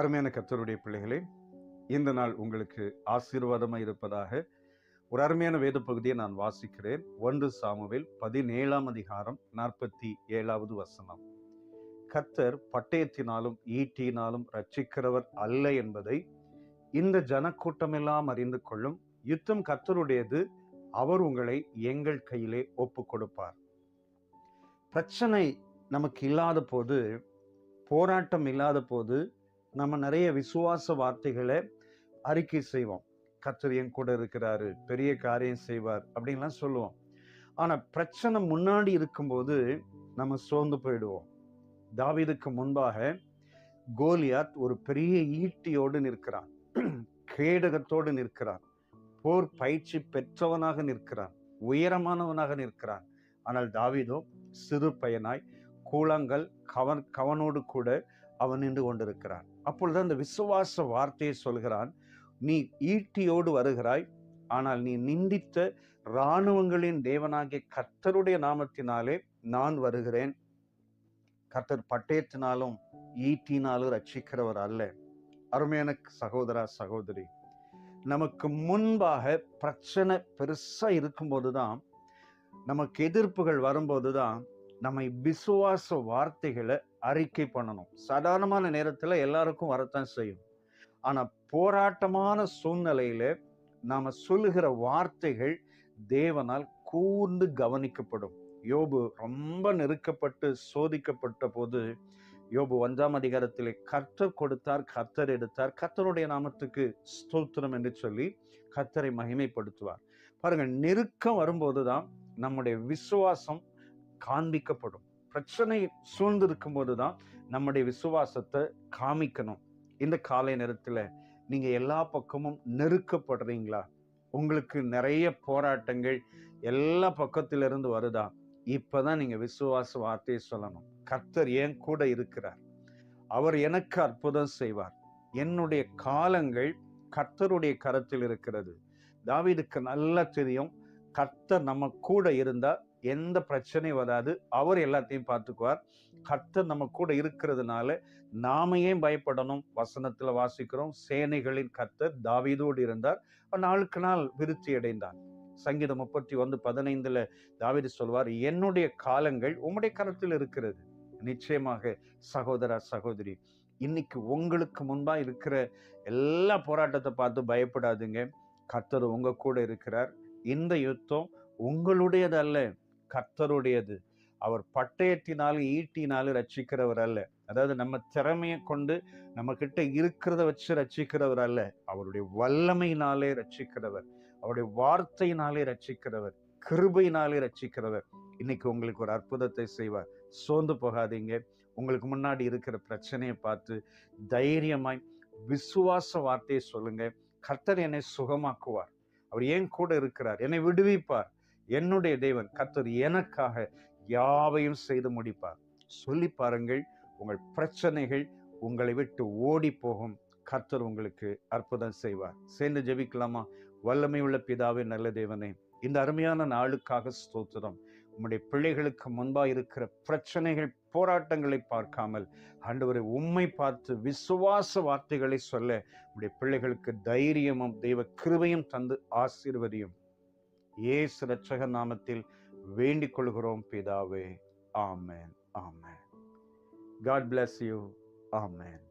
அருமையான கத்தருடைய பிள்ளைகளே இந்த நாள் உங்களுக்கு ஆசீர்வாதமாக இருப்பதாக ஒரு அருமையான வேத பகுதியை நான் வாசிக்கிறேன். ஒன்று சாமுவேல் பதினேழாம் அதிகாரம் நாற்பத்தி ஏழாவது வசனம். கத்தர் பட்டயத்தினாலும் ஈட்டியினாலும் ரட்சிக்கிறவர் அல்ல என்பதை இந்த ஜனக்கூட்டமெல்லாம் அறிந்து கொள்ளும் யுத்தம் கர்த்தருடையது. அவர் உங்களை எங்கள் கையிலே ஒப்பு கொடுப்பார் பிரச்சனை நமக்கு இல்லாத போது போராட்டம் இல்லாத போது நம்ம நிறைய விசுவாச வார்த்தைகளை அறிக்கை செய்வோம். கத்தர் என் கூட இருக்கிறாரு பெரிய காரியம் செய்வார் அப்படின்லாம் சொல்லுவோம். ஆனால் பிரச்சனை முன்னாடி இருக்கும்போது நம்ம சோர்ந்து போயிடுவோம். தாவிதுக்கு முன்பாக கோலியாத் ஒரு பெரிய ஈட்டியோடு நிற்கிறான். கேடகத்தோடு நிற்கிறான். போர் பயிற்சி பெற்றவனாக நிற்கிறான். உயரமானவனாக நிற்கிறான். ஆனால் தாவிதோ சிறு பையனாய் கூழங்கள் கவன் கவனோடு கூட அவன் நின்று கொண்டிருக்கிறான். அப்பொழுது அந்த விசுவாச வார்த்தையை சொல்கிறான் நீ ஈட்டியோடு வருகிறாய் ஆனால் நீ நிந்தித்த இராணுவங்களின் தேவனாகிய கர்த்தருடைய நாமத்தினாலே நான் வருகிறேன். கர்த்தர் பட்டயத்தினாலும் ஈட்டினாலும் ரட்சிக்கிறவர் அல்ல. அருமையான சகோதரா சகோதரி நமக்கு முன்பாக பிரச்சனை பெருசாக இருக்கும்போது தான் நமக்கு எதிர்ப்புகள் வரும்போது தான் நம்மை விசுவாச வார்த்தைகளை அறிக்கை பண்ணணும். சாதாரணமான நேரத்தில் எல்லாருக்கும் வரத்தான் செய்யும். ஆனால் போராட்டமான சூழ்நிலையில் நாம் சொல்லுகிற வார்த்தைகள் தேவனால் கூர்ந்து கவனிக்கப்படும். யோபு ரொம்ப நெருக்கப்பட்டு சோதிக்கப்பட்ட போது யோபு ஒன்றாம் அதிகாரத்திலே கர்த்தர் கொடுத்தார் கர்த்தர் எடுத்தார். கர்த்தருடைய நாமத்துக்கு ஸ்தோத்திரம் என்று சொல்லி கர்த்தரை மகிமைப்படுத்துவார். பாருங்கள் நெருக்கம் வரும்போது தான் நம்முடைய விசுவாசம் காண்பிக்கப்படும். பிரச்சனை சூழ்ந்திருக்கும் போதுதான் நம்முடைய விசுவாசத்தை காமிக்கணும். இந்த காலை நேரத்துல நீங்க எல்லா பக்கமும் நெருக்கப்படுறீங்களா? உங்களுக்கு நிறைய போராட்டங்கள் எல்லா பக்கத்திலிருந்து வருதா? இப்பதான் நீங்க விசுவாச வார்த்தையை சொல்லணும். கர்த்தர் ஏன் கூட இருக்கிறார். அவர் எனக்கு அற்புதம் செய்வார். என்னுடைய காலங்கள் கர்த்தருடைய கரத்தில் இருக்கிறது. தாவிதுக்கு நல்லா தெரியும். கர்த்தர் நம்ம கூட இருந்தா எந்த பிரச்சனையும் வராது. அவர் எல்லாத்தையும் பார்த்துக்குவார். கர்த்தர் நம்ம கூட இருக்கிறதுனால நாம ஏன் பயப்படணும்? வசனத்துல வாசிக்கிறோம். சேனைகளின் கர்த்தர் தாவீதோடு இருந்தார். நாளுக்கு நாள் விருத்தி அடைந்தார். சங்கீதம் முப்பத்தி ஒன்று பதினைந்துல தாவீது சொல்வார் என்னுடைய காலங்கள் உம்முடைய கரத்தில் இருக்கிறது. நிச்சயமாக சகோதரா சகோதரி இன்னைக்கு உங்களுக்கு முன்பா இருக்கிற எல்லா போராட்டத்தை பார்த்து பயப்படாதுங்க. கர்த்தர் உங்க கூட இருக்கிறார். இந்த யுத்தம் உங்களுடையதல்ல. கர்த்தருடையது. அவர் பட்டயத்தினாலும் ஈட்டினாலும் ரட்சிக்கிறவர் அல்ல. அதாவது நம்ம திறமையை கொண்டு நம்ம கிட்ட இருக்கிறத வச்சு ரட்சிக்கிறவர் அல்ல. அவருடைய வல்லமையினாலே ரட்சிக்கிறவர் அவருடைய வார்த்தையினாலே ரட்சிக்கிறவர் கிருபையினாலே ரட்சிக்கிறவர் இன்னைக்கு உங்களுக்கு ஒரு அற்புதத்தை செய்வார். சோர்ந்து போகாதீங்க. உங்களுக்கு முன்னாடி இருக்கிற பிரச்சனையை பார்த்து தைரியமாய் விசுவாச வார்த்தையை சொல்லுங்க. கர்த்தர் என்னை சுகமாக்குவார். அவர் ஏன் கூட இருக்கிறார்? என்னை விடுவிப்பார். என்னுடைய தேவன் கர்த்தர் எனக்காக யாவையும் செய்து முடிப்பார். சொல்லி பாருங்கள் உங்கள் பிரச்சனைகள் உங்களை விட்டு ஓடி போகும். கர்த்தர் உங்களுக்கு அற்புதம் செய்வார். சேர்ந்து ஜெபிக்கலாமா? வல்லமை உள்ள பிதாவே நல்ல தேவனே இந்த அருமையான நாளுக்காக ஸ்தோத்திரம். உம்முடைய பிள்ளைகளுக்கு முன்பாக இருக்கிற பிரச்சனைகள் போராட்டங்களை பார்க்காமல் ஆண்டவரை உண்மை பார்த்து விசுவாச வார்த்தைகளை சொல்ல உடைய பிள்ளைகளுக்கு தைரியமும் தெய்வ கிருபையும் தந்து ஆசீர்வதியும். இயேசு ரட்சக நாமத்தில் வேண்டிக் கொள்கிறோம் பிதாவே. ஆமேன். ஆமேன். God bless you amen.